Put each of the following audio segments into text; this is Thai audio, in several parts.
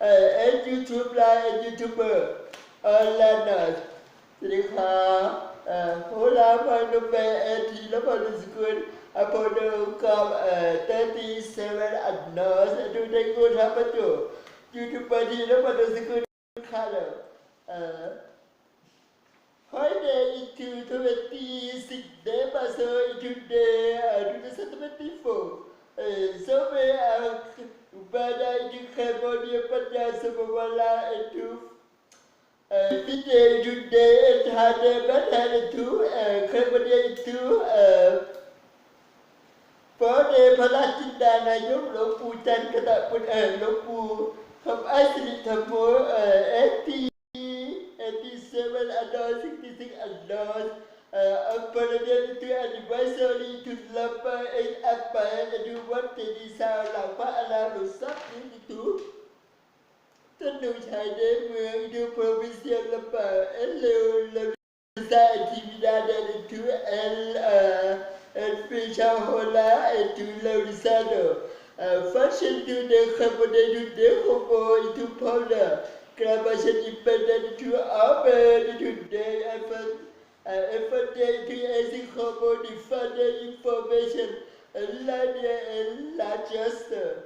เดอร์เอ่อเอ็นยูทูบไลน์เอ็นยูทูบเบอร์ออนไลน์นะสวัสดีครับเอ่อโฮลาพานุเปเอทีและพานุสกุลอพอลโลกับเอ่อ37อันเดอร์ดูในกูทำประตูยูทูบเบอร์ทีและพานุสกุลค่ะเอ่อ Holiday into 26 December, so today, uh, 2024. Uh, so may uh, sama wala itu eh, Tidak juga terhadap batal itu eh, Kepada itu eh, Pada pelatih dan ayam Lompu dan ketakpun Lompu Sampai asli tempo Eti Eti seven adon Sikti sik adon Apa dia itu Advice oleh itu Lapa Eh apa Aduh Wanti Disa Lapa Alah lah, Rosak Itu ทร์กระตะปุณเอ๋หลวงปู่คำไอ้สิริธรรมโมเอ่อเอทีเอทีเซเว่นอันดอร์ซิกตี้ซิกอันดอร์เอ่ออัปเปอร์เดนทูแอนิเวอร์ซารีทูลับเปอร์เอ็นอัปเปอร์ดูวัดเตดีซาวหลังพระอารามหลวงซับนี่ทูท่านหนุ่มชายในเมืองดูโปรวิเซียลละเปอร์เอลเลวเลว esa actividad en tu el uh, el Pichahola en tu Laurisano. Uh, fashion to the Cabode to the Hobo to Paula. Grammation independent to Amen to day effort. Uh, effort day to Asic Hobo the further information. Ladia and Larchester.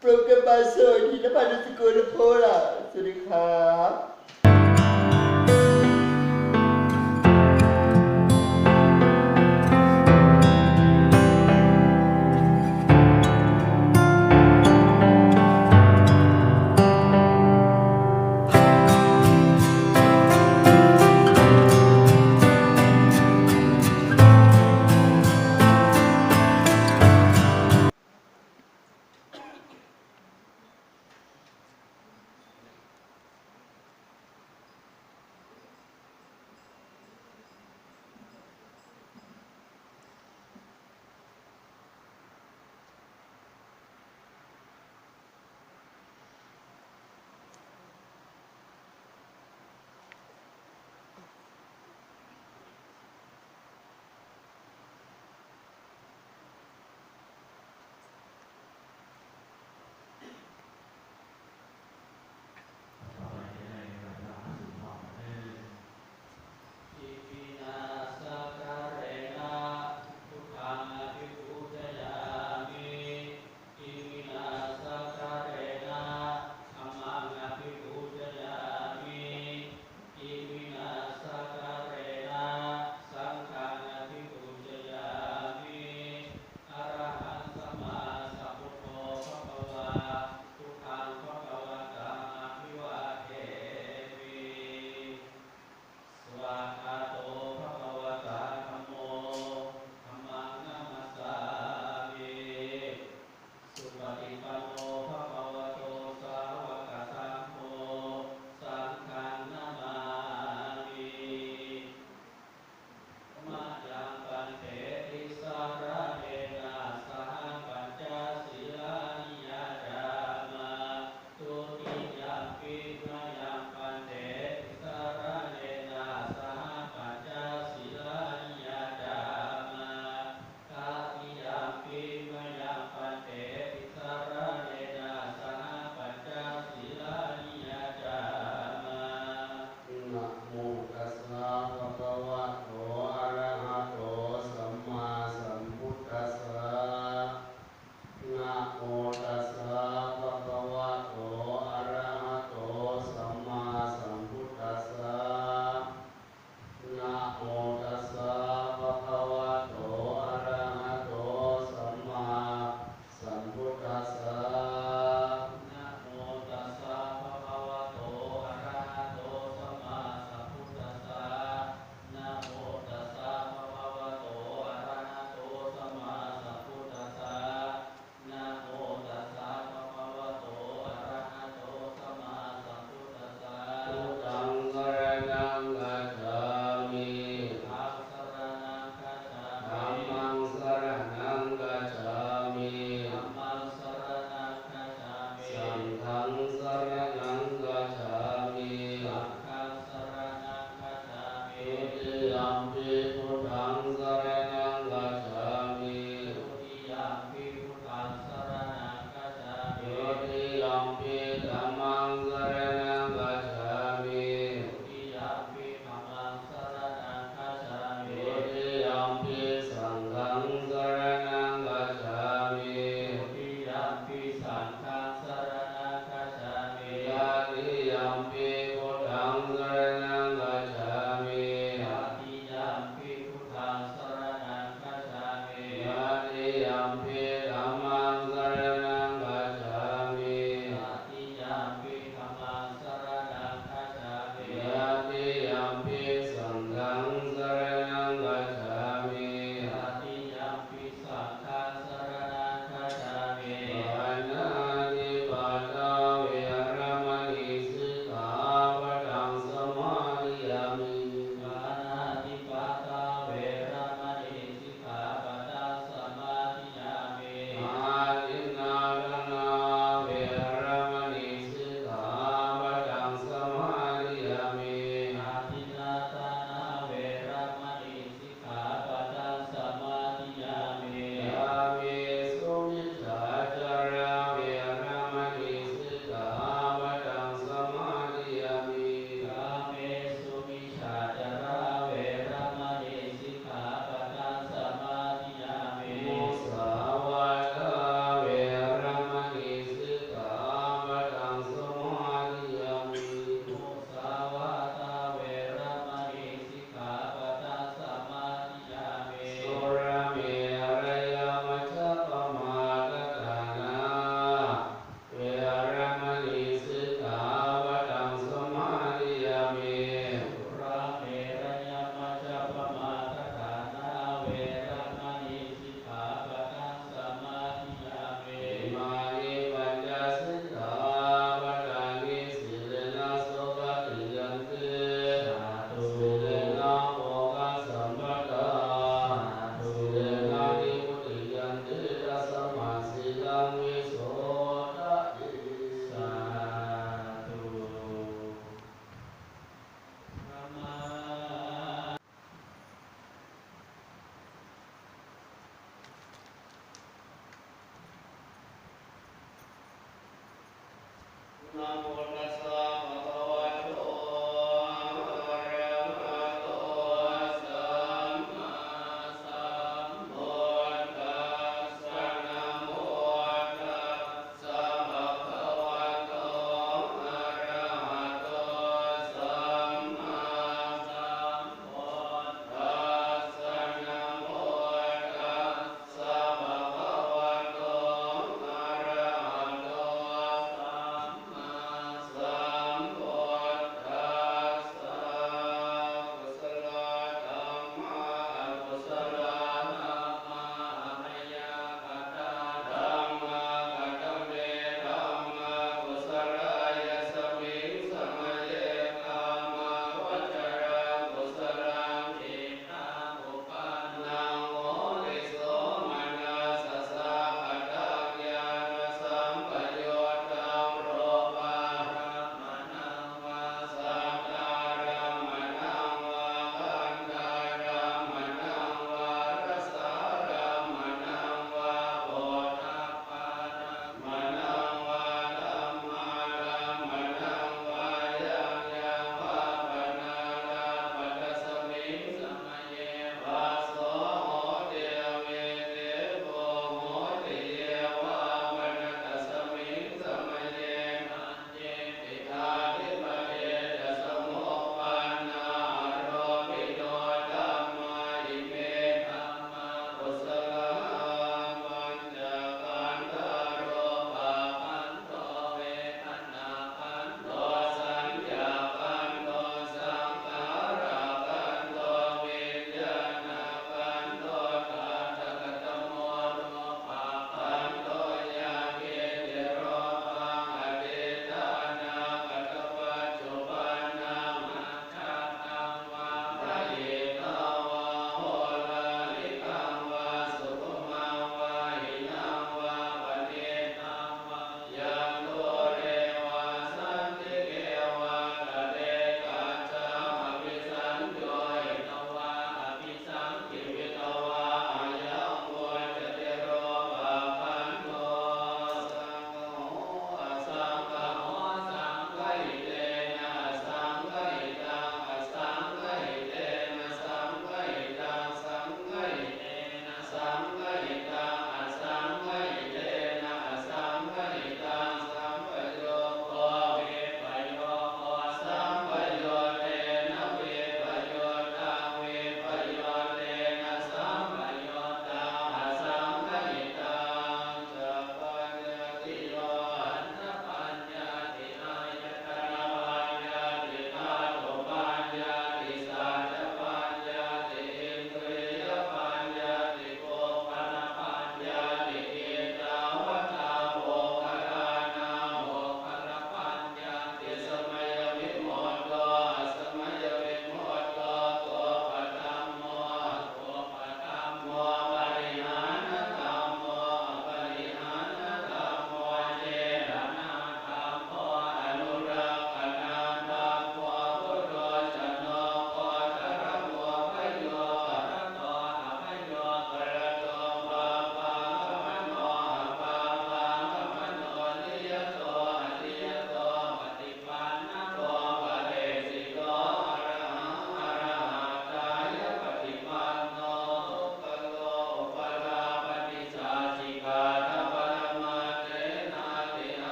โปรแกรมบาโซนีนภัสสกุลโพล่ะสวัสดีครับ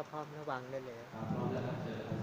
ถ้าพร้อมระวังได้เลยพร้อมแล้วเจอ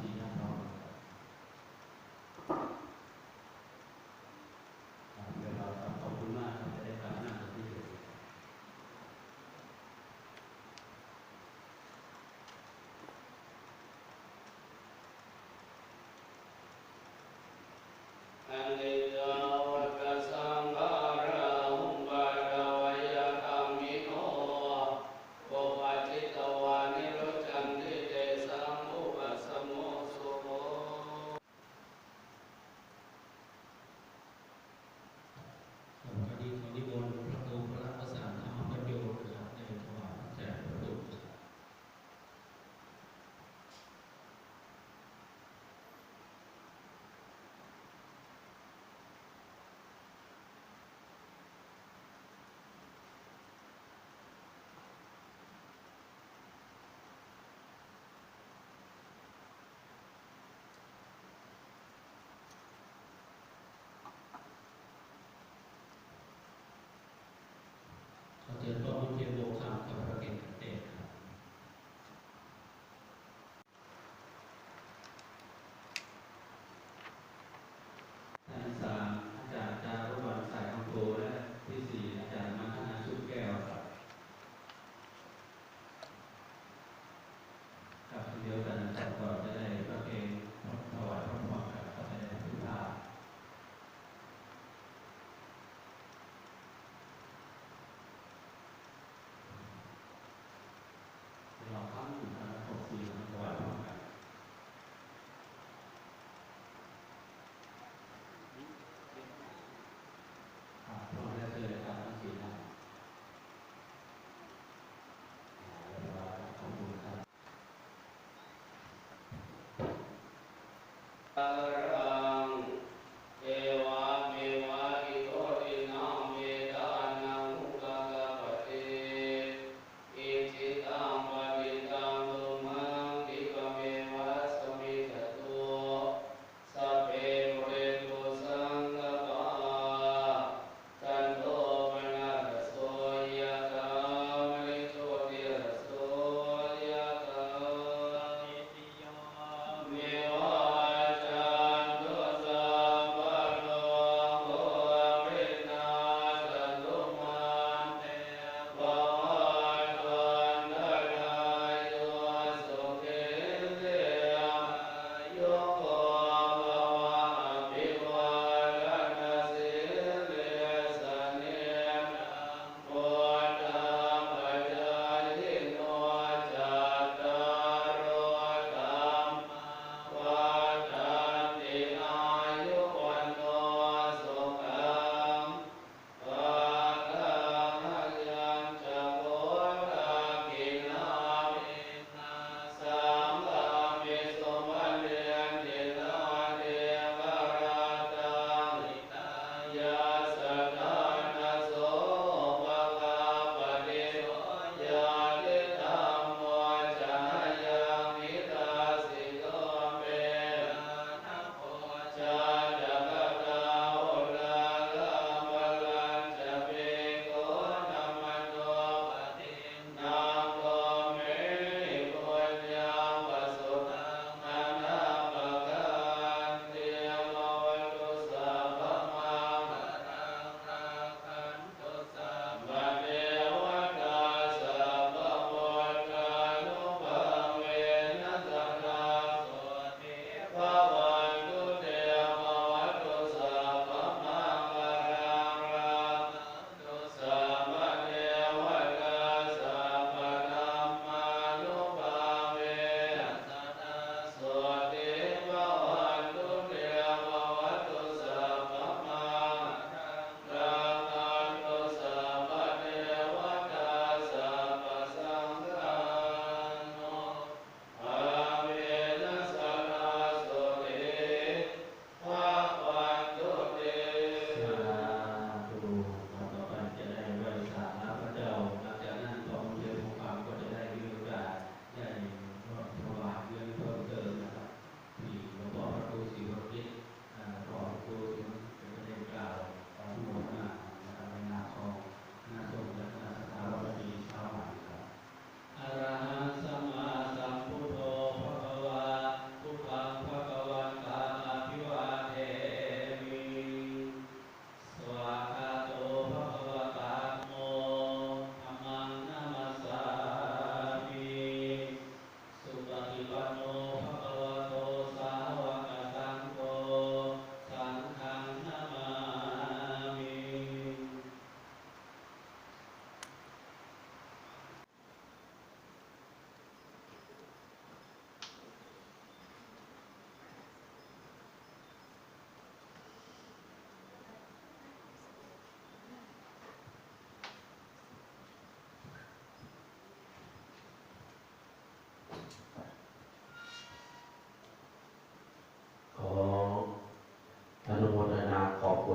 Uh,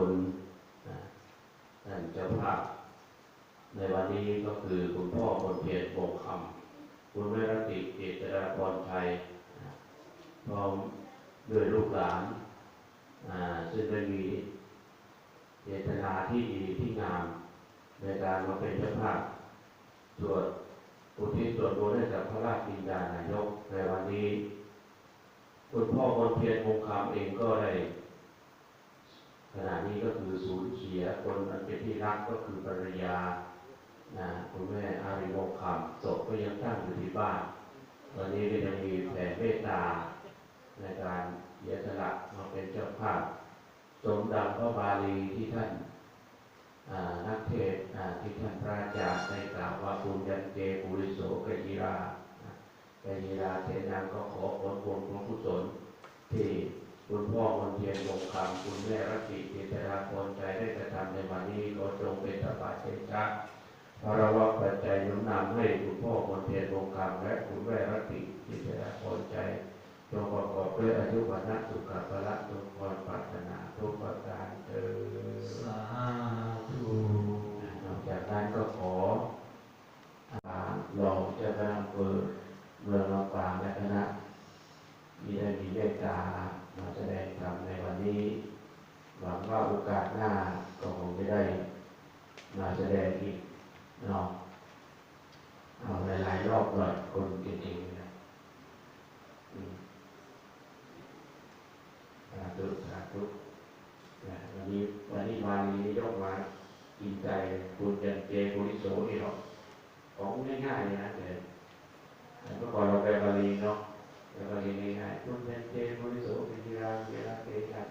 คุณท่านเจ้าภาพในวันนี้ก็คือคุณพ่อคนเพียรโบกคำคุณแม่รติเจตราพรชัยพร้อมด้วยลูกหลานซึ่งได้มีเจตนาที่ดีที่งาม ในการมาเป็นเจ้าภาพตรวจอุทิศตรวจบุญให้กับพระราชบิดานายกในวันนี้ คุณพ่อคนเพียรโมงคำเองก็ได้ ขณะนี้ก็คือสูญเสียคนอันเป็นที่รักก็คือภรรยานะคุณแม่อาริวงคำศพก็ยังตั้งอยู่ที่บ้าน ตอนนี้ก็ยังมีแผ่เมตตา ในการเยสละมาเป็นเจ้าภาพสมดังพระบาลีที่ท่านนักเทศที่ท่านพระอาจารย์ได้กล่าวว่าปุญญันเจปุริโสกยิรากยิราเทนังก็ขอผลบุญผลกุศลที่ คุณพ่อมนเทียนวงคำคุณแม่รัตติเจตราพรใจได้กระทำในวันนี้ก็จงเป็นตบะเชนชักพระวะปัจจัยหนุนนำให้คุณพ่อมนเทียนวงคำและคุณแม่รัตติเจตราพรใจจงประกอบด้วยอายุวันนะสุขภาละทุกคนปรารถนาทุกประการเถิดสาธุนอกจากนั้นก็ขออ่ารองเจ้าคณะอำเภอเมืองลำปางและคณะที่ได้มีเมตตา มาแสดงธรรมในวันนี้ หวังว่าโอกาสหน้าก็คงจะได้มาแสดงอีกเนาะเอาหลายๆรอบหน่อยคนจริงๆนะสาธุสาธุนะวันนี้วันนี้มานี้ยกมากินใจคุณยันเจปุริโสนี่เนาของง่ายๆนะเดี๋ยวเมื่อก่อนเราไปบาลีเนาะ và đề nghị hải quân nhân trên với số bình ra nghĩa là kế hoạch